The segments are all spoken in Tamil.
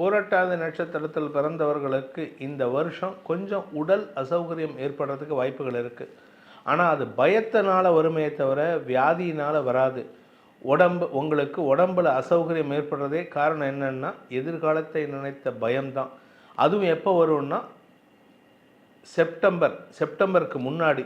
பூரட்டாத நட்சத்திரத்தில் பிறந்தவர்களுக்கு இந்த வருஷம் கொஞ்சம் உடல் அசௌகரியம் ஏற்படுறதுக்கு வாய்ப்புகள் இருக்குது ஆனால் அது பயத்தினால் வருமே தவிர வியாதியினால் வராது. உடம்பு உங்களுக்கு உடம்புல அசௌகரியம் ஏற்படுறதே காரணம் என்னென்னா எதிர்காலத்தை நினைத்த பயம்தான். அதுவும் எப்போ வரும்னா செப்டம்பர் செப்டம்பருக்கு முன்னாடி.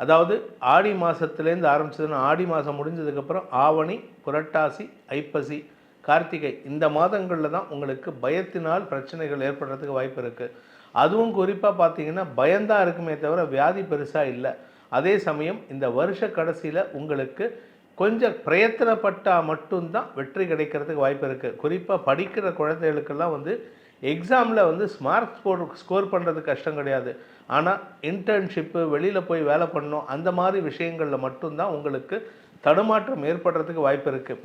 அதாவது ஆடி மாதத்துலேருந்து ஆரம்பிச்சதுன்னா ஆடி மாதம் முடிஞ்சதுக்கப்புறம் ஆவணி புரட்டாசி ஐப்பசி கார்த்திகை இந்த மாதங்களில் தான் உங்களுக்கு பயத்தினால் பிரச்சனைகள் ஏற்படுறதுக்கு வாய்ப்பு இருக்குது அதுவும் குறிப்பாக பார்த்தீங்கன்னா பயந்தான் இருக்குமே தவிர வியாதி பெருசாக இல்லை. அதே சமயம் இந்த வருஷ கடைசியில் உங்களுக்கு கொஞ்சம் பிரயத்தனப்பட்டால் மட்டும்தான் வெற்றி கிடைக்கிறதுக்கு வாய்ப்பு இருக்குது குறிப்பாக படிக்கிற குழந்தைகளுக்கெல்லாம் வந்து எக்ஸாமில் வந்து ஸ்மார்ட் ஸ்கோர் ஸ்கோர் பண்ணுறது கஷ்டம் கிடையாது. ஆனால் இன்டர்ன்ஷிப்பு வெளியில் போய் வேலை பண்ணணும் அந்த மாதிரி விஷயங்களில் மட்டும்தான் உங்களுக்கு தடுமாற்றம் ஏற்படுறதுக்கு வாய்ப்பு இருக்குது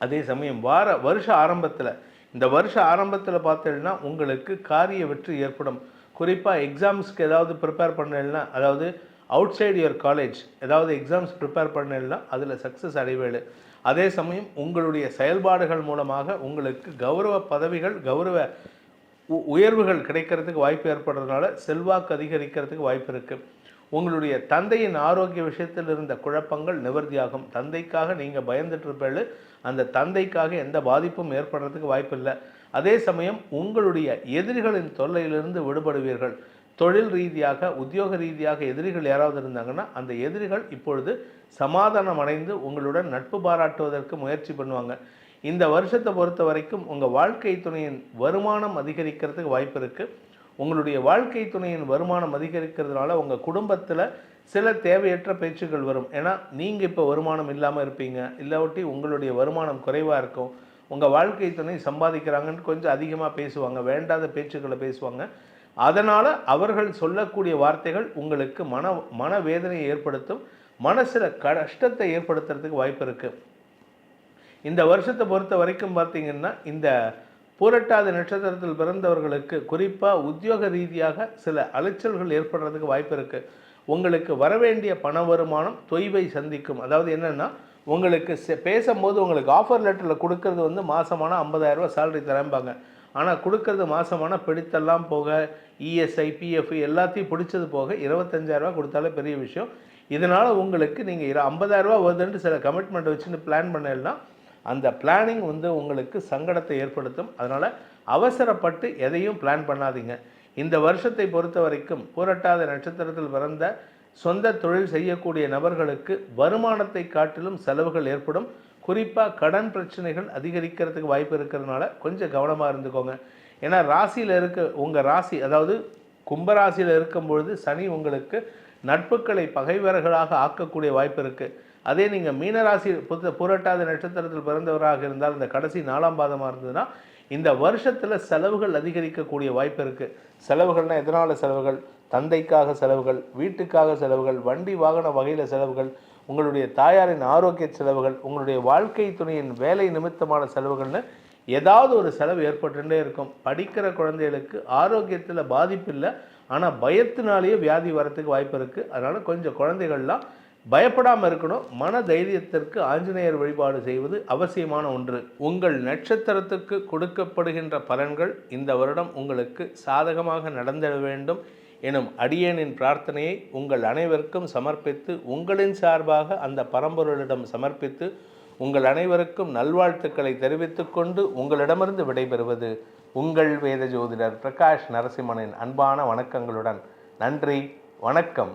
அதே சமயம் வார வருஷ ஆரம்பத்தில் இந்த வருஷ ஆரம்பத்தில் பார்த்தீங்கன்னா உங்களுக்கு காரிய வெற்றி ஏற்படும். குறிப்பாக எக்ஸாம்ஸ்க்கு ஏதாவது ப்ரிப்பேர் பண்ணலைன்னா அதாவது அவுட் சைடு யுவர் காலேஜ் ஏதாவது எக்ஸாம்ஸ் ப்ரிப்பேர் பண்ணலைன்னா அதில் சக்ஸஸ் அடைவேடு அதே சமயம் உங்களுடைய செயல்பாடுகள் மூலமாக உங்களுக்கு கௌரவ பதவிகள் கௌரவ உ- உயர்வுகள் கிடைக்கிறதுக்கு வாய்ப்பு ஏற்படுறதுனால செல்வாக்கு அதிகரிக்கிறதுக்கு வாய்ப்பு இருக்குது உங்களுடைய தந்தையின் ஆரோக்கிய விஷயத்தில் இருந்த குழப்பங்கள் நிவர்த்தியாகும். தந்தைக்காக நீங்கள் பயந்துட்டு இருப்பேள் அந்த தந்தைக்காக எந்த பாதிப்பும் ஏற்படுறதுக்கு வாய்ப்பில்லை. அதே சமயம் உங்களுடைய எதிரிகளின் தொல்லையிலிருந்து விடுபடுவீர்கள். தொழில் ரீதியாக உத்தியோக ரீதியாக எதிரிகள் யாராவது இருந்தாங்கன்னா அந்த எதிரிகள் இப்பொழுது சமாதானம் அடைந்து உங்களுடன் நட்பு பாராட்டுவதற்கு முயற்சி பண்ணுவாங்க. இந்த வருஷத்தை பொறுத்த வரைக்கும் உங்கள் வாழ்க்கை துணையின் வருமானம் அதிகரிக்கிறதுக்கு வாய்ப்பு இருக்குது உங்களுடைய வாழ்க்கை துணையின் வருமானம் அதிகரிக்கிறதுனால உங்கள் குடும்பத்தில் சில தேவையற்ற பேச்சுக்கள் வரும். ஏன்னா நீங்கள் இப்போ வருமானம் இல்லாமல் இருப்பீங்க. இல்லாட்டி உங்களுடைய வருமானம் குறைவாக இருக்கும். உங்கள் வாழ்க்கை துணை சம்பாதிக்கிறாங்கன்னு கொஞ்சம் அதிகமாக பேசுவாங்க. வேண்டாத பேச்சுக்களை பேசுவாங்க. அதனால் அவர்கள் சொல்லக்கூடிய வார்த்தைகள் உங்களுக்கு மன மனவேதனையை ஏற்படுத்தும். மனசில் கஷ்டத்தை ஏற்படுத்துறதுக்கு வாய்ப்பு இருக்குது இந்த வருஷத்தை பொறுத்த வரைக்கும் பார்த்திங்கன்னா இந்த பூரட்டாதி நட்சத்திரத்தில் பிறந்தவர்களுக்கு குறிப்பாக உத்தியோக ரீதியாக சில அலைச்சல்கள் ஏற்படுறதுக்கு வாய்ப்பு இருக்குது உங்களுக்கு வரவேண்டிய பண வருமானம் தொய்வை சந்திக்கும். அதாவது என்னென்னா உங்களுக்கு பேசும்போது உங்களுக்கு ஆஃபர் லெட்டரில் கொடுக்கறது வந்து மாதமான ஐம்பதாயிரரூபா சேலரி தரம்பாங்க. ஆனால் கொடுக்கறது மாதமான பிடித்தெல்லாம் போக இஎஸ்ஐ பிஎஃப் எல்லாத்தையும் பிடிச்சது போக இருபத்தஞ்சாயிரரூபா கொடுத்தாலே பெரிய விஷயம். இதனால் உங்களுக்கு நீங்கள் இரு ஐம்பதாயிரரூபா வருதுன்ட்டு சில கமிட்மெண்ட் வச்சுன்னு பிளான் பண்ணலைன்னா அந்த பிளானிங் வந்து உங்களுக்கு சங்கடத்தை ஏற்படுத்தும். அதனால் அவசரப்பட்டு எதையும் பிளான் பண்ணாதீங்க. இந்த வருஷத்தை பொறுத்த வரைக்கும் பூரட்டாத நட்சத்திரத்தில் பிறந்த சொந்த தொழில் செய்யக்கூடிய நபர்களுக்கு வருமானத்தை காட்டிலும் செலவுகள் ஏற்படும். குறிப்பாக கடன் பிரச்சனைகள் அதிகரிக்கிறதுக்கு வாய்ப்பு இருக்கிறதுனால கொஞ்சம் கவனமாக இருந்துக்கோங்க. ஏன்னா ராசியில் இருக்க உங்கள் ராசி அதாவது கும்பராசியில் இருக்கும் பொழுது சனி உங்களுக்கு நட்புகளை பகைவர்களாக ஆக்கக்கூடிய வாய்ப்பு இருக்குது அதே நீங்கள் மீனராசி புத்த புரட்டாத நட்சத்திரத்தில் பிறந்தவராக இருந்தால் இந்த கடைசி நாலாம் பாதமாக இருந்ததுன்னா இந்த வருஷத்தில் செலவுகள் அதிகரிக்கக்கூடிய வாய்ப்பு இருக்குது செலவுகள்னால் எதனால் செலவுகள்? தந்தைக்காக செலவுகள் வீட்டுக்காக செலவுகள் வண்டி வாகன வகையில் செலவுகள் உங்களுடைய தாயாரின் ஆரோக்கிய செலவுகள் உங்களுடைய வாழ்க்கை துணையின் வேலை நிமித்தமான செலவுகள்னு ஏதாவது ஒரு செலவு ஏற்பட்டுட்டே இருக்கும். படிக்கிற குழந்தைகளுக்கு ஆரோக்கியத்தில் பாதிப்பு இல்லை. ஆனால் பயத்தினாலேயே வியாதி வரத்துக்கு வாய்ப்பு இருக்குது அதனால் கொஞ்சம் குழந்தைகள்லாம் பயப்படாமல் இருக்கணும். மன தைரியத்திற்கு ஆஞ்சநேயர் வழிபாடு செய்வது அவசியமான ஒன்று. உங்கள் நட்சத்திரத்துக்கு கொடுக்கப்படுகின்ற பலன்கள் இந்த வருடம் உங்களுக்கு சாதகமாக நடந்திட வேண்டும் எனும் அடியேனின் பிரார்த்தனையை உங்கள் அனைவருக்கும் சமர்ப்பித்து உங்களின் சார்பாக அந்த பரம்பொருளிடம் சமர்ப்பித்து உங்கள் அனைவருக்கும் நல்வாழ்த்துக்களை தெரிவித்துக்கொண்டு உங்களிடமிருந்து விடைபெறுவது உங்கள் வேத ஜோதிடர் பிரகாஷ் நரசிம்மனின் அன்பான வணக்கங்களுடன். நன்றி வணக்கம்.